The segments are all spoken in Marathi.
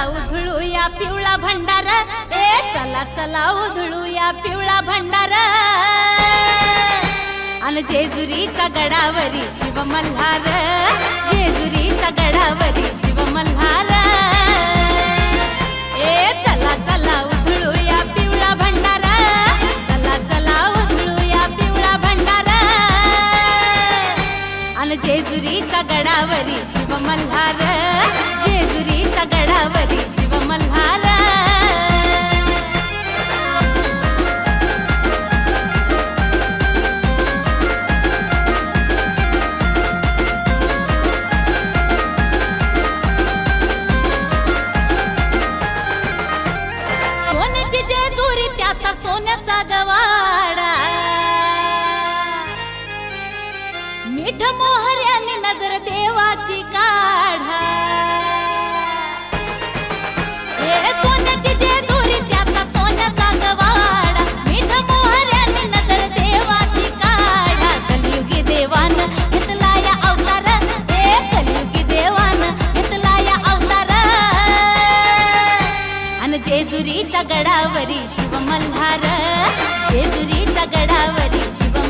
चला उधळू या पिवळा भंडार. ए चला चला उधळू या पिवळा भंडार. आणि जेजुरीचा गडावरी शिव मल्हार. जेजुरीचा गडावरी शिव मल्हार. ए चला चला उधळू या पिवळा भंडार. चला चला उधळू या पिवळा भंडार. आणि जेजुरीचा गडावरी शिव मल्हार. मिठ मोहऱ्याने नजर देवाची काढा. हे सोन्याची जेजुरी त्याचा सोन्याचा गवाडा. मिठ मोहऱ्याने नजर देवाची काढा. कलियुगी देवान घेतला या अवतार हे कलियुगी देवान घेतला या अवतार अन जेजुरीच्या गडावरी शिव मल्हार. जेजुरीच्या गडावरी शिव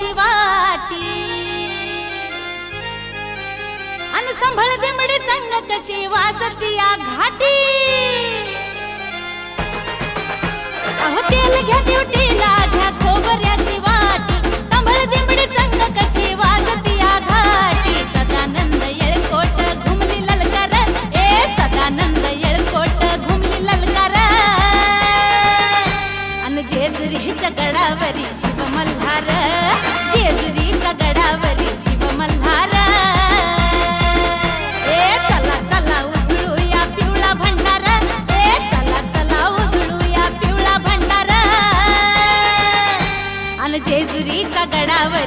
खोबऱ्याची वाटी. आणि संभळ दिमडी संग कशी वाजती या घाटी. अहो तेल घ्या दिवटीला घ्या खोबऱ्याची वाटी. संभळ दिमडी संग कशी वाजती या घाटी. सदानंद येळकोट घुमली ललकार. ए सदानंद येळकोट घुमली ललकार. अन जेजुरीच्या गडावरी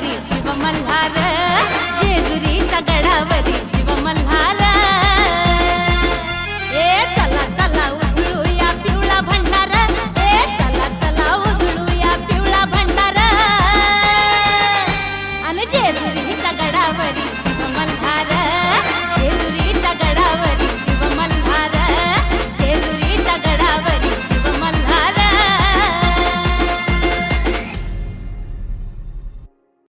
गडावरी शिवमल्हार जेजुरीचा गडावरी शिवमल्हार